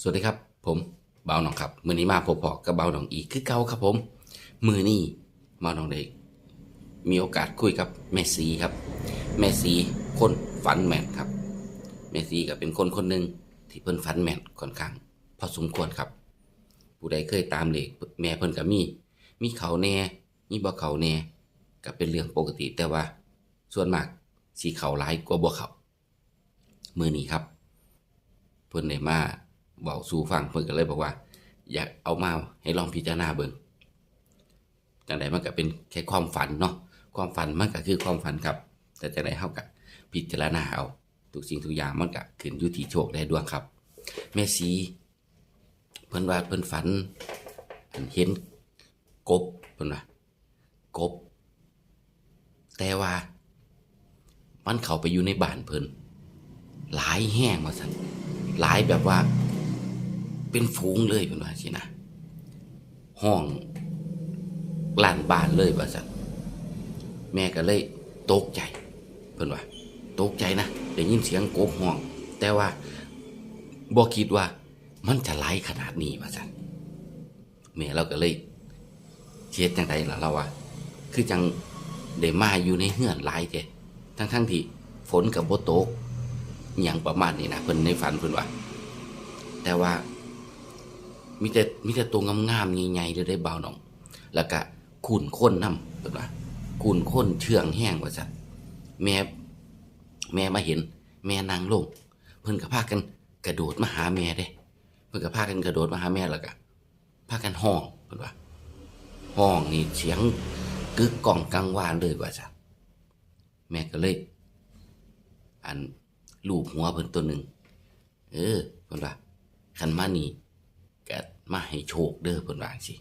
สวัสดีครับ ผมเบาหนองครับ มือนี้มาพบพอกับเบาหนองอีกคือเก่าครับผม มือนี้เบาหนองได้มีโอกาสคุยกับแม่ซีครับ แม่ซีคนฝันแมนครับ แม่ซีก็เป็นคนคนหนึ่งที่เพิ่นฝันแมนค่อนข้าง พอสมควรครับ ผู้ใดเคยตามเลขแม่เพิ่นก็มี มีเขาแน่มีบ่เขาแน่ก็เป็นเรื่องปกติแต่ว่า ส่วนมากสีเขาหลายกว่าบ่เขามือนี้ครับ เพิ่นได้มา เว้าสู่ฟังเพิ่นก็เลยบอกว่า อยากเอามาให้ลองพิจารณาเบิ่งจังไดมันก็เป็นแค่ความฝันเนาะความฝันมันก็คือความฝันครับ แต่จังไดเฮาก็พิจารณาเอาทุกสิ่งทุกอย่างมันก็ขึ้นอยู่ที่โชคและดวงครับ แม่สีเพิ่นว่าเพิ่นฝันอันเห็นกบเพิ่นว่ากบ แต่ว่า มันเข้าไปอยู่ในบ้านเพิ่นหลายแห้งว่าซั่นหลายแบบว่า เป็นฝูงเลยเป็นว่าสินะห้องลานบ้านเลยว่าสันแม่ก็เลยตกใจเพิ่นว่าตกใจนะได้ยินเสียงกบห้อง แต่ว่าบ่คิดว่ามันจะหลายขนาดนี้ว่าสันแม่เราก็เลยเชียดจังไดล่ะเราว่า คือจังได้มาอยู่ในเฮือนหลายแท้ทั้งทั้งที่ฝนกับบ่ตกอย่างประมาณนี้นะเพิ่นในฝันเพิ่นว่า แต่ว่า มีแต่มีแต่ตัวงามๆใหญ่ๆเลยได้เบาหนอง แล้วก็ขุนข้นน้ำเพิ่นว่าขุ่นข้นเชื่องแห้งว่าซั่นแม่แม่มาเห็น แม่นางลง เพิ่นก็พากันกระโดดมาหาแม่เด้ เพิ่นก็พากันกระโดดมาหาแม่แล้วก็พากันห้องเพิ่นว่าห้องนี่เสียงกึกก้องกังวานเลยว่าซั่นแม่ก็เลย อันลูบหัวเพิ่นตัวหนึ่งเออเพิ่นว่าคันมานี่ ก็มาให้โชคเด้อเพิ่นว่างซี่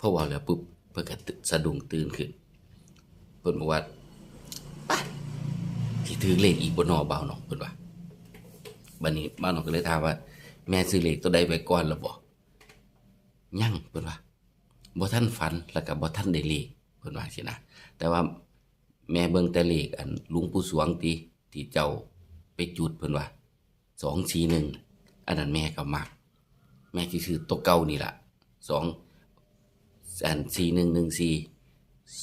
พอว่าแล้วปุ๊บเพิ่นก็ตึสะดุ้งตื่นขึ้นเพิ่นบอกว่าไปสิถือเลขอีกบ่นอเบาหนองเพิ่นว่าบัดนี้บ้านหนองก็เลยถามว่า แม่ซื้อเลขตัวใดไว้ก่อนแล้วบ่ยังเพิ่นว่าบ่ทันฝันแล้วก็บ่ทันได้เลขเพิ่นว่างซี่นะแต่ว่าแม่เบิ่งแต่เลขอันลุงปู่สวงติที่เจ้าไปจุดเพิ่นว่าสองสีหนึ่งอันนั้นแม่ก็มัก แม่ที่ซื้อตัวเก่านี่ละสองอันสี่หนึ่งหนึ่งสี่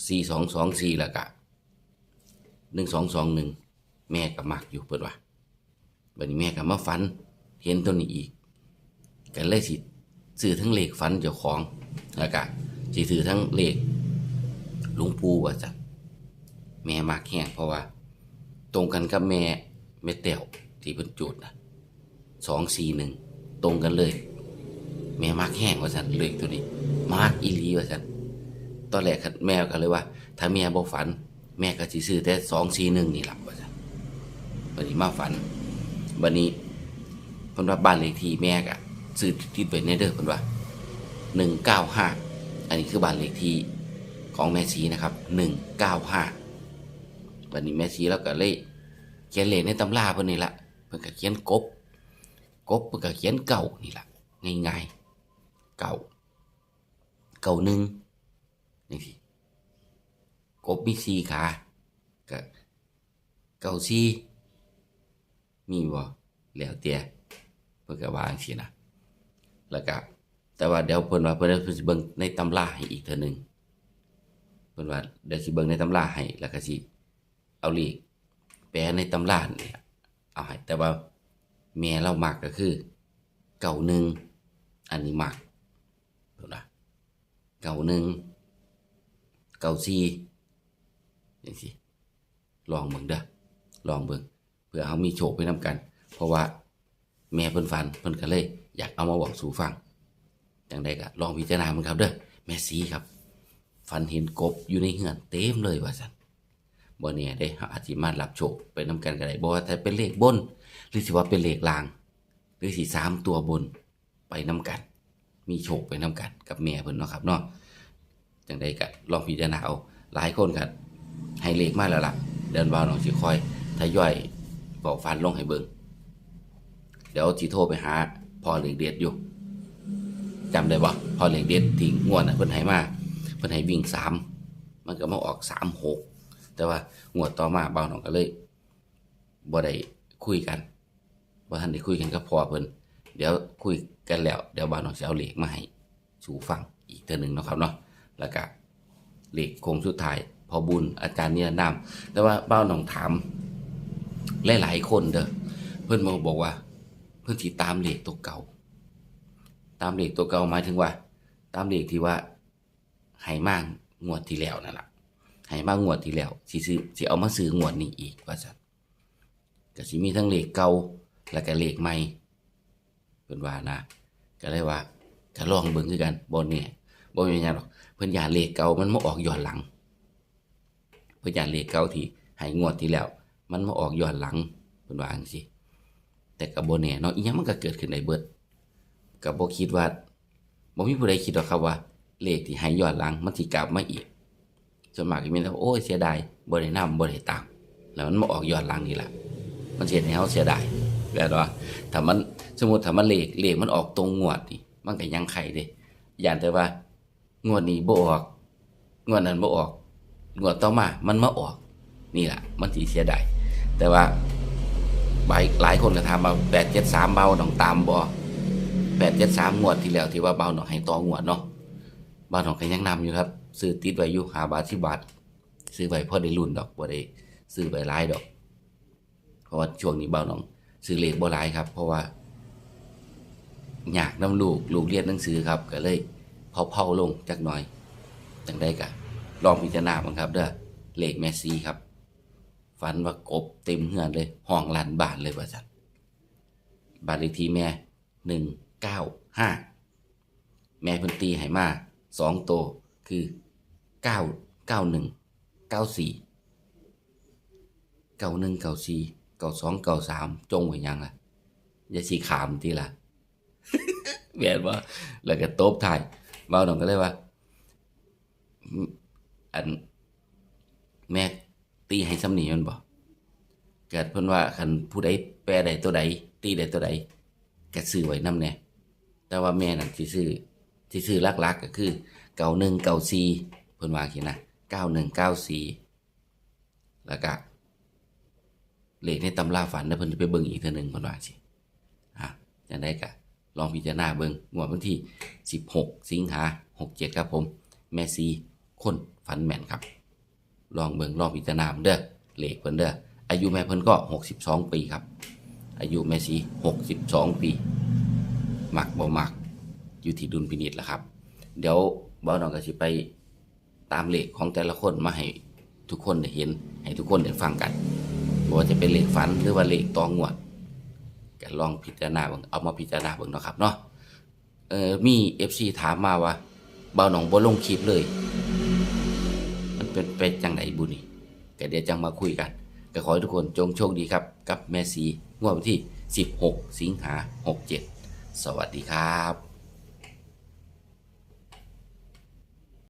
สี่สองสองสี่ล้วก็หนึ่งสองสองหนึ่งแม่ก็มักอยู่เพิ่นว่าบัดนี้แม่ก็มาฝัน เห็นตัวนี้อีกก็เลยสิซื้อทั้งเลขฝันเจ้าของล้วก็สิซื้อทั้งเลขหลวงปู่ว่าจ้ะแม่มักแห้งเพราะว่า ตรงกันกับแม่แม่แต้วที่เพิ่นจุดนะสองสี่หนึ่งตรงกันเลย แม่มากแห้งว่าสันเลขตัวนี้มากอีลีว่าสันตอนแรกแม่ก็เลยว่า ถ้าแม่บ่ฝัน แม่ก็สิซื้อแต่สองสี่หนึ่งนี่หล่ะว่าสันวันนี้มาฝัน วันนี้เพิ่นว่าบ้านเลขที่แม่ก็ซื้อที่เป็นในเด้อเพิ่นว่าหนึ่งเก้าห้าอันนี้คือบ้านเลขที่ของแม่ชีนะครับหนึ่งเก้าห้าวันนี้แม่ชีเราก็เลยเขียนเลขในตำราเพิ่นนี่ละเพิ่นก็เขียนกบกบเพิ่นก็เขียนเก่านี่ละง่ายๆ เก่าเก่าหนึ่งนี่สิกบมีสี่ขาก็เก่าสี่มีบ่แล้วแต่เพิ่นก็ว่าจังซีนะแล้วก็แต่ว่าเดี๋ยวเพิ่นว่าเพิ่นเพิ่นสิเบิ่งในตำราให้อีกเทื่อหนึงเพิ่นว่าเดี๋ยวสิเบิ่งในตำราให้แล้วก็สิเอาเลขแปลในตำราเนี่ยเอาให้แต่ว่าแม่เรามักก็คือเก่าหนึ่งอันนี้มัก เห็นปะเก่าหนึ่งเก่าสี่อย่างสิลองเบิ่งเด้อลองเบิ่งเพื่อเขามีโชคไปนำกัน เพราะว่าแม่เพิ่นฝันเพิ่นก็เลย อยากเอามาบอกสู่ฟังจังใดก็ลองพิจารณามันครับเด้อแม่สีครับฝันเห็นกบอยู่ในเหือนเต็มเลยว่าซั่นบ่เนี่ยได้เราอาจสิมารับโชคไปนํกันก็ได้บ่ว่าแต่เป็นเลขบน หรือสิว่าเป็นเลขล่าง หรือสิสามตัวบนไปนํกัน มีโชคไปนํกันกับแม่เพิ่นเนาะครับเนาะจังไดก็ลองพิจารณาเอาหลายคนก็ให้เลขมาแล้วล่ะ เดินบ่าวน้องสิคอยทยอยบอกฟันลงให้เบิ่งเดี๋ยวสิโทรไปหาพ่อเลขเด็ดอยู่จำได้บ่พ่อเลขเด็ดที่งวดน่ะเพิ่นให้มาเพิ่นให้วิ่งสามมันก็มาออกสามหกแต่ว่างวดต่อมาเบาหนองก็เลยบ่ได้คุยกันบ่ทันได้คุยกันกับพ่อเพิ่น เดี๋ยวคุยกันแล้ว เดี๋ยวบ่าวน้องจะเอาเลขมาให้สู่ฟังอีกเทื่อหนึ่งนะครับเนาะแล้วก็เหลขโคงสุดท้ายพอบุญอาจารย์เนี่ยนำแต่ว่าบ่าวน้องถามหลายๆคนเด้อเพื่อนมาบอกว่า เพื่อนที่ตามเหลขตัวเก่า ตามเหลขตัวเก่าหมายถึงว่า ตามเหลขที่ว่าให้มากงวดที่แล้วนั่นแหละให้มากงวดที่แล้วสิซื้อสิเอามาซื้องวดนี้อีกว่าซั่นก็สิมีทั้งเหลขเก่าแล้วก็เหลขใหม่ พิ่นว่านะก็เลยว่าก็ลองเบิ่งคือกันบ่แน่บ่มีหยังหรอกเพิ่นอยาเลขเก่ามันมาออกย้อนหลัง เพิ่นอยาเลขเก่าที่ให้งวดที่แล้ว มันมาออกย้อนหลังเพิ่นว่าจังซี่แต่ก็บ่แน่เนาะอีหยังมันก็เกิดขึ้นได้เบิดก็บ่คิดว่าบ่มีผู้ใดคิดหรอกครับว่าเลขที่ให้ย้อนหลังมันสิกลับมาอีกส่วนมากก็มีแต่ว่าโอ้ยเสียดายบ่ได้นำบ่ได้ตาม แล้วมันมาออกย้อนหลังนี่ล่ะมันสิเฮ็ดให้เฮาเสียดาย แบบว่าถ้ามันสมมุติถ้ามันเลขเลขมันออกตรงงวดนี่มันก็ยังไข่เด้ย่านแต่ว่างวดนี้บ่ออก งวดนั้นบ่ออก งวดต่อมา มันมาออก นี่แหละมันสิเสียดายแต่ว่าหลายหลายคนก็ถามว่า873เบาต้องตามบ่873งวดที่แล้วที่ว่าเบาหน่อยให้ต่องวดเนาะเบาหน่อยก็ยังนำอยู่ครับ ซื้อติดไว้อยู่5บาท10บาทซื้อไว้พอได้รุ่นดอกบ่ได้ซื้อไว้ลายดอก เพราะว่าช่วงนี้เบาหนอง ซื้อเลขบ่หลายครับ เพราะว่าอยากนำลูกลูกเรียนหนังสือครับ ก็เลยเผาๆลงจักหน่อยจังได้กะลองพิจารณาบ้างครับเด้อเลขแมสซี่ครับ ฝันว่ากบเต็มเฮือนเลยห้องหลานบาทเลยว่าซั่นบานเลขที่แม่หนึ่งเก้าห้าแม่พิ่นตีให้มาสองโตคือเก้าเก้าหนึ่งเก้าสี่เก้าหนึ่งเก้าสี่ เก้าสองเก้าสามจงไว้ยังล่ะอย่าสีขามทีละเบียดว่าแล้วก็ตบถ่ายเบาหน่อยก็เลยว่าอืมอันแม่ตีให้สำนีมันบ่เกิดเพิ่นว่าคันผู้ใดแปลใดตัวใด ตีใดตัวใดก็ซื้อไว้นำแน่แต่ว่าแม่นั่นสิซื้อสิซื้อหลักๆก็คือเก้าหนึ่งเก้าสี่เพิ่นว่าคิดนะเก้าหนึ่งเก้าสี่แล้วก็ เลขในตำราฝันนะเพิ่นจะไปเบิ่งอีกเทื่อหนึงเพิ่นว่าสิฮะจังได๋ก็ลองพิจารณาเบิ่งงวดวันที่ 16 สิงหา67 ครับผม แม่ซีคนฝันแม่นครับ ลองเบิ่งลองพิจารณาเด้อเลขเพิ่นเด้ออายุแม่เพิ่นก็ 62 ปีครับ อายุแม่ซี62 ปีมักบ่มักอยู่ที่ดุลพินิจล่ะครับ เดี๋ยวเบาหน่อยก็สิไปตามเลขของแต่ละคนมาให้ทุกคนได้เห็นให้ทุกคนได้ฟังกัน บ่ว่าจะเป็นเลขฝันหรือว่าเลขตองวดก็ลองพิจารณาเบิ่งเอามาพิจารณาเบิ่งเนาะครับเนาะเออมี FC ถามมาว่าเบาหนองบ่ลงคลิปเลย มันเป็นไปจังไดบุนี่ก็เดี๋ยวจังมาคุยกันก็ขอให้ทุกคนจงโชคดีครับ กับแม่สีงวดวันที่ 16 สิงหา67 สวัสดีครับ